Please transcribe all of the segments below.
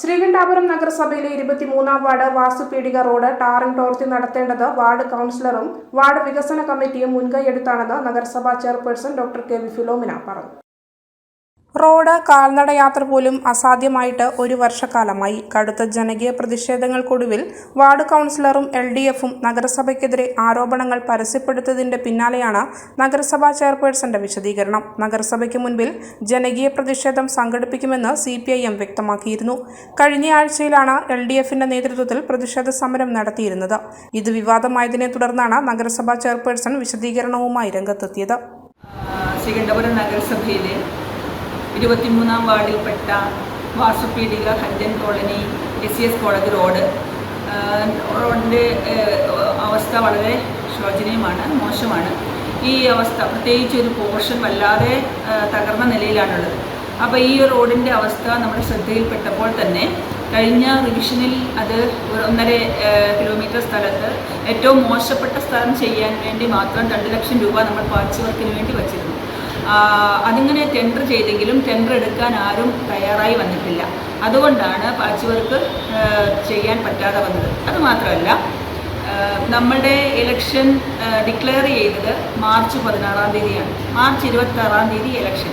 ശ്രീകണ്ഠാപുരം നഗരസഭയിലെ ഇരുപത്തിമൂന്നാം ward വാസുപീഡിക road tarring പ്രവൃത്തി നടത്തേണ്ടത് വാർഡ് കൗൺസിലറും വാർഡ് വികസന കമ്മിറ്റിയും മുൻകൈയെടുത്താണെന്ന് നഗരസഭാ chairperson doctor K V Philomina പറഞ്ഞു. റോഡ് കാൽനട യാത്ര പോലും അസാധ്യമായിട്ട് ഒരു വർഷക്കാലമായി. കടുത്ത ജനകീയ പ്രതിഷേധങ്ങൾക്കൊടുവിൽ വാർഡ് കൗൺസിലറും എൽ ഡി എഫും നഗരസഭയ്ക്കെതിരെ ആരോപണങ്ങൾ പരസ്യപ്പെടുത്തതിന്റെ പിന്നാലെയാണ് നഗരസഭാ ചെയർപേഴ്സന്റെ വിശദീകരണം. നഗരസഭയ്ക്ക് മുൻപിൽ ജനകീയ പ്രതിഷേധം സംഘടിപ്പിക്കുമെന്ന് സി പി ഐ എം വ്യക്തമാക്കിയിരുന്നു. കഴിഞ്ഞ ആഴ്ചയിലാണ് എൽ ഡി എഫിന്റെ നേതൃത്വത്തിൽ പ്രതിഷേധ സമരം നടത്തിയിരുന്നത്. ഇത് വിവാദമായതിനെ തുടർന്നാണ് നഗരസഭാ ചെയർപേഴ്സൺ വിശദീകരണവുമായി രംഗത്തെത്തിയത്. ശ്രീകണ്ഠപുരം നഗരസഭയിലെ ഇരുപത്തിമൂന്നാം വാർഡിൽപ്പെട്ട വാസുപീഡിക Harijan colony S C S college road. റോഡിന്റെ അവസ്ഥ വളരെ ശോചനീയമാണ് മോശമാണ്. ഈ അവസ്ഥ പ്രത്യേകിച്ച് ഒരു പോർഷൻ വല്ലാതെ തകർന്ന നിലയിലാണുള്ളത്. അപ്പോൾ ഈ റോഡിന്റെ അവസ്ഥ നമ്മുടെ ശ്രദ്ധയിൽപ്പെട്ടപ്പോൾ തന്നെ കഴിഞ്ഞ റിവിഷനിൽ അത് ഒന്നര കിലോമീറ്റർ സ്ഥലത്ത് ഏറ്റവും മോശപ്പെട്ട സ്ഥലം ചെയ്യാൻ വേണ്ടി മാത്രം രണ്ട് ലക്ഷം രൂപ നമ്മൾ പാച്ച് വർക്കിന് വേണ്ടി വച്ചിരുന്നു. അതിങ്ങനെ ടെൻഡർ ചെയ്തെങ്കിലും ടെൻഡർ എടുക്കാൻ ആരും തയ്യാറായി വന്നിട്ടില്ല. അതുകൊണ്ടാണ് പാച്ച് വർക്ക് ചെയ്യാൻ പറ്റാതെ വന്നത്. അതുമാത്രമല്ല നമ്മുടെ ഇലക്ഷൻ ഡിക്ലെയർ ചെയ്തത് മാർച്ച് പതിനാറാം തീയതിയാണ്. മാർച്ച് ഇരുപത്തി ആറാം തീയതി ഇലക്ഷൻ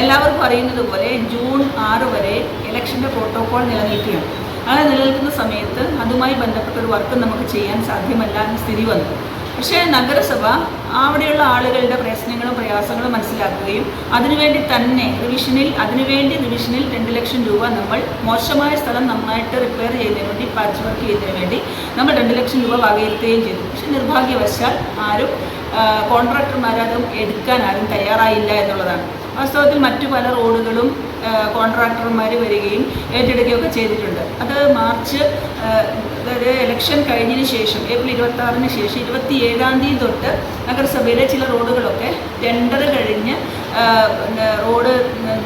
എല്ലാവർക്കും അറിയുന്നത് പോലെ ജൂൺ ആറ് വരെ ഇലക്ഷന്റെ പ്രോട്ടോകോൾ നിലനിൽക്കുകയാണ്. അങ്ങനെ നിലനിൽക്കുന്ന സമയത്ത് അതുമായി ബന്ധപ്പെട്ട ഒരു വർക്ക് നമുക്ക് ചെയ്യാൻ സാധ്യമല്ല എന്ന് സ്ഥിതി വന്നു. പക്ഷേ നഗരസഭ അവിടെയുള്ള ആളുകളുടെ പ്രശ്നങ്ങളും പ്രയാസങ്ങളും മനസ്സിലാക്കുകയും അതിനുവേണ്ടി തന്നെ റിവിഷനിൽ അതിനുവേണ്ടി റിവിഷനിൽ രണ്ട് ലക്ഷം രൂപ നമ്മൾ മോശമായ സ്ഥലം നന്നായിട്ട് റിപ്പയർ ചെയ്യുന്നതിന് വേണ്ടി പാച്ച് വർക്ക് ചെയ്യുന്നതിന് വേണ്ടി നമ്മൾ രണ്ട് ലക്ഷം രൂപ വകയിരുത്തുകയും ചെയ്തു. പക്ഷേ നിർഭാഗ്യവശാൽ ആരും കോൺട്രാക്ടർമാരതും എടുക്കാൻ ആരും തയ്യാറായില്ല എന്നുള്ളതാണ്. വാസ്തവത്തിൽ മറ്റു പല റോഡുകളും കോൺട്രാക്ടർമാർ വരികയും ഏറ്റെടുക്കുകയൊക്കെ ചെയ്തിട്ടുണ്ട്. അത് മാർച്ച് അതായത് ഇലക്ഷൻ കഴിഞ്ഞതിന് ശേഷം ഏപ്രിൽ ഇരുപത്തി ആറിന് ശേഷം ഇരുപത്തി ഏഴാം തീയതി തൊട്ട് നഗരസഭയിലെ ചില റോഡുകളൊക്കെ ടെൻഡർ കഴിഞ്ഞ് റോഡ്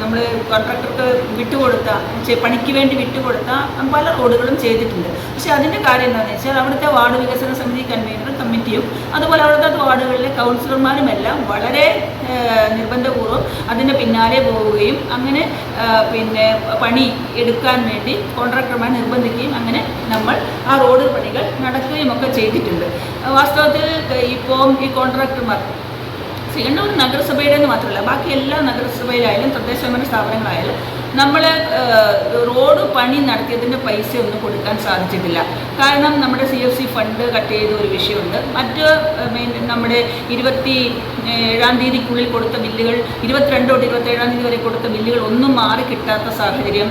നമ്മൾ കോൺട്രാക്ടർക്ക് വിട്ടുകൊടുത്ത പണിക്ക് വേണ്ടി വിട്ടുകൊടുത്ത പല റോഡുകളും ചെയ്തിട്ടുണ്ട്. പക്ഷെ അതിന്റെ കാര്യം എന്താണെന്ന് വെച്ചാൽ അവിടുത്തെ വാർഡ് വികസന സമിതി കൺവീനറും കമ്മിറ്റിയും അതുപോലെ അവിടുത്തെ വാർഡുകളിലെ കൗൺസിലർമാരും എല്ലാം വളരെ നിർബന്ധപൂർവം അതിന്റെ പിന്നാലെ പോവുകയും അങ്ങനെ പിന്നെ പണി എടുക്കാൻ വേണ്ടി കോൺട്രാക്ടർമാർ നിർബന്ധിക്കുകയും അങ്ങനെ നമ്മൾ ആ റോഡ് പണികൾ നടക്കുകയും ഒക്കെ ചെയ്തിട്ടുണ്ട്. വാസ്തവത്തിൽ ഇപ്പോൾ ഈ കോൺട്രാക്ടർമാർ ശ്രീകണ്ഠപുരം നഗരസഭയുടെ മാത്രമല്ല ബാക്കി എല്ലാ നഗരസഭയിലായാലും തദ്ദേശഭരണ സ്ഥാപനങ്ങളായാലും നമ്മൾ റോഡ് പണി നടത്തിയതിന്റെ പൈസ ഒന്നും കൊടുക്കാൻ സാധിച്ചിട്ടില്ല. കാരണം നമ്മുടെ C F C fund cut ചെയ്ത ഒരു വിഷയമുണ്ട്. മറ്റ് നമ്മുടെ ഇരുപത്തി ഏഴാം തീയതിക്കുള്ളിൽ കൊടുത്ത ബില്ലുകൾ ഇരുപത്തിരണ്ട് തൊട്ട് ഇരുപത്തേഴാം തീയതി വരെ കൊടുത്ത ബില്ലുകൾ ഒന്നും മാറി കിട്ടാത്ത സാഹചര്യം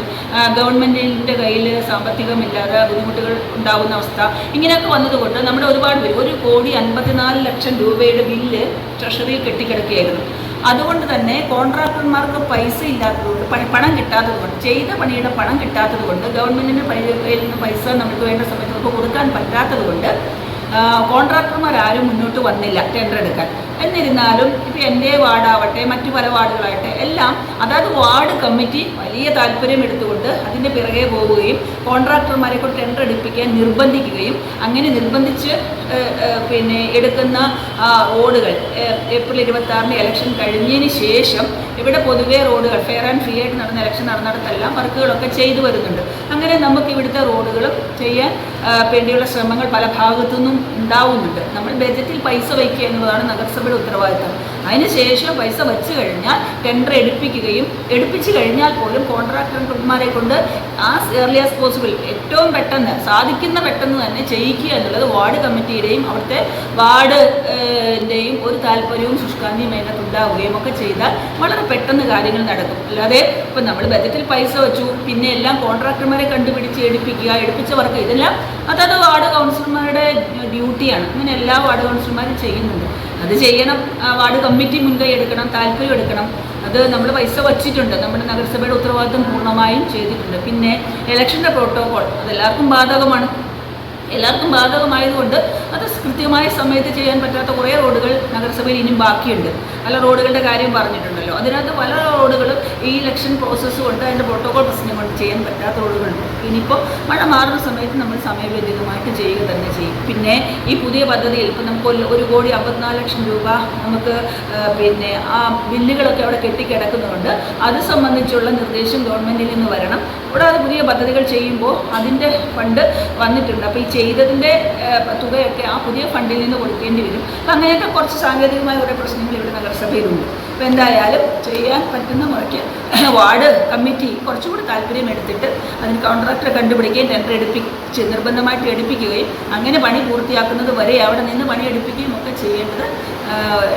ഗവൺമെന്റിന്റെ കയ്യിൽ സാമ്പത്തികമില്ലാതെ ബുദ്ധിമുട്ടുകൾ ഉണ്ടാകുന്ന അവസ്ഥ ഇങ്ങനെയൊക്കെ വന്നതുകൊണ്ട് നമ്മുടെ ഒരുപാട് പേര് ഒരു കോടി അൻപത്തിനാല് ലക്ഷം രൂപയുടെ ബില്ല് ട്രഷറിയിൽ കെട്ടിക്കിടക്കുകയായിരുന്നു. അതുകൊണ്ട് തന്നെ കോൺട്രാക്ടർമാർക്ക് പൈസ ഇല്ലാത്തതുകൊണ്ട് പണി പണം കിട്ടാത്തത് കൊണ്ട് ചെയ്ത പണിയുടെ പണം കിട്ടാത്തത് കൊണ്ട് ഗവൺമെന്റിന്റെ കയ്യിൽ നിന്ന് പൈസ നമുക്ക് വേണ്ട സമയത്ത് നമുക്ക് കൊടുക്കാൻ പറ്റാത്തത് കൊണ്ട് കോൺട്രാക്ടർമാരാരും മുന്നോട്ട് വന്നില്ല ടെൻഡർ എടുക്കാൻ. എന്നിരുന്നാലും ഇപ്പോൾ എന്റെ വാർഡാവട്ടെ മറ്റു പല വാർഡുകളാകട്ടെ എല്ലാം അതായത് വാർഡ് കമ്മിറ്റി വലിയ താല്പര്യം എടുത്തുകൊണ്ട് അതിന്റെ പിറകെ പോവുകയും കോൺട്രാക്ടർമാരെ കൊണ്ട് ടെൻഡർ എടുപ്പിക്കാൻ നിർബന്ധിക്കുകയും അങ്ങനെ നിർബന്ധിച്ച് പിന്നെ എടുക്കുന്ന റോഡുകൾ ഏപ്രിൽ ഇരുപത്തി ഇലക്ഷൻ കഴിഞ്ഞതിന് ശേഷം ഇവിടെ പൊതുവേ റോഡുകൾ ഫെയർ ആൻഡ് ഫ്രീ ആയിട്ട് നടന്ന ഇലക്ഷൻ നടന്നിടത്തെല്ലാം വർക്കുകളൊക്കെ ചെയ്തു വരുന്നുണ്ട്. അങ്ങനെ നമുക്ക് ഇവിടുത്തെ റോഡുകളും ചെയ്യാൻ വേണ്ടിയുള്ള ശ്രമങ്ങൾ പല ഭാഗത്തു നിന്നും ഉണ്ടാവുന്നുണ്ട്. നമ്മൾ ബജറ്റിൽ പൈസ വയ്ക്കുക എന്നുള്ളതാണ് നഗരസഭയുടെ ഉത്തരവാദിത്തം. അതിനുശേഷം പൈസ വെച്ച് കഴിഞ്ഞാൽ ടെൻഡർ എടുപ്പിക്കുകയും എടുപ്പിച്ച് കഴിഞ്ഞാൽ പോലും കോൺട്രാക്ടർമാരെ കൊണ്ട് ആസ് ഏർലി ആസ് പോസിബിൾ ഏറ്റവും പെട്ടെന്ന് സാധിക്കുന്ന പെട്ടെന്ന് തന്നെ ചെയ്യിക്കുക എന്നുള്ളത് വാർഡ് കമ്മിറ്റിയുടെയും അവിടുത്തെ വാർഡിന്റെയും ഒരു താല്പര്യവും ശുഷ്കാന്തിയും അതിനകത്ത് ഉണ്ടാവുകയും ഒക്കെ ചെയ്താൽ വളരെ പെട്ടെന്ന് കാര്യങ്ങൾ നടക്കും. അല്ലാതെ ഇപ്പം നമ്മൾ ബജറ്റിൽ പൈസ വെച്ചു പിന്നെ എല്ലാം കോൺട്രാക്ടർമാരെ കണ്ടുപിടിച്ച് എടുപ്പിക്കുക എടുപ്പിച്ചവർക്ക് ഇതെല്ലാം അതത് വാർഡ് കൗൺസിലർമാരുടെ ഡ്യൂട്ടിയാണ് അങ്ങനെ എല്ലാ വാർഡ് കൗൺസിലർമാരും ചെയ്യുന്നുണ്ട്. അത് ചെയ്യണം. വാർഡ് കമ്മിറ്റി മുൻകൈ എടുക്കണം താല്പര്യം എടുക്കണം. അത് നമ്മൾ പൈസ വച്ചിട്ടുണ്ട്. നമ്മുടെ നഗരസഭയുടെ ഉത്തരവാദിത്വം പൂർണമായും ചെയ്തിട്ടുണ്ട്. പിന്നെ ഇലക്ഷന്റെ പ്രോട്ടോകോൾ അതെല്ലാവർക്കും ബാധകമാണ്. എല്ലാവർക്കും ബാധകമായതുകൊണ്ട് അത് കൃത്യമായ സമയത്ത് ചെയ്യാൻ പറ്റാത്ത കുറേ റോഡുകൾ നഗരസഭയിൽ ഇനിയും ബാക്കിയുണ്ട്. പല റോഡുകളുടെ കാര്യം പറഞ്ഞിട്ടുണ്ടല്ലോ. അതിനകത്ത് പല റോഡുകളും ഈ ഇലക്ഷൻ പ്രോസസ്സ് കൊണ്ട് അതിന്റെ പ്രോട്ടോകോൾ പ്രശ്നം കൊണ്ട് ചെയ്യാൻ പറ്റാത്ത റോഡുകളുണ്ട്. ഇനിയിപ്പോൾ മഴ മാറുന്ന സമയത്ത് നമ്മൾ സമയബന്ധിതമായിട്ട് ചെയ്യുക തന്നെ ചെയ്യും. പിന്നെ ഈ പുതിയ പദ്ധതിയിൽ ഇപ്പം നമുക്ക് ഒരു- കോടി അമ്പത്തിനാല് ലക്ഷം രൂപ നമുക്ക് പിന്നെ ആ ബില്ലുകളൊക്കെ അവിടെ കെട്ടിക്കിടക്കുന്നുണ്ട് അത് സംബന്ധിച്ചുള്ള നിർദ്ദേശം ഗവൺമെന്റിൽ നിന്ന് വരണം. കൂടാതെ പുതിയ പദ്ധതികൾ ചെയ്യുമ്പോൾ അതിന്റെ ഫണ്ട് വന്നിട്ടുണ്ട്. അപ്പോൾ ഈ ചെയ്തതിന്റെ തുകയൊക്കെ ആ പുതിയ ഫണ്ടിൽ നിന്ന് കൊടുക്കേണ്ടി വരും. അപ്പം അങ്ങനെയൊക്കെ കുറച്ച് സാങ്കേതികമായ കുറേ പ്രശ്നങ്ങൾ ഇവിടെ നഗരസഭയിലുണ്ട്. അപ്പോൾ എന്തായാലും ചെയ്യാൻ പറ്റുന്ന മുറയ്ക്ക് വാർഡ് കമ്മിറ്റി കുറച്ചുകൂടി താല്പര്യം എടുത്തിട്ട് അതിന് കോൺട്രാക്ടറെ കണ്ടുപിടിക്കുകയും ടെൻഡർ എടുപ്പിച്ച് നിർബന്ധമായിട്ട് എടുപ്പിക്കുകയും അങ്ങനെ പണി പൂർത്തിയാക്കുന്നത് വരെ അവിടെ നിന്ന് പണി എടുപ്പിക്കുകയും ഒക്കെ ചെയ്യേണ്ടത്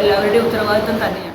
എല്ലാവരുടെയും ഉത്തരവാദിത്വം തന്നെയാണ്.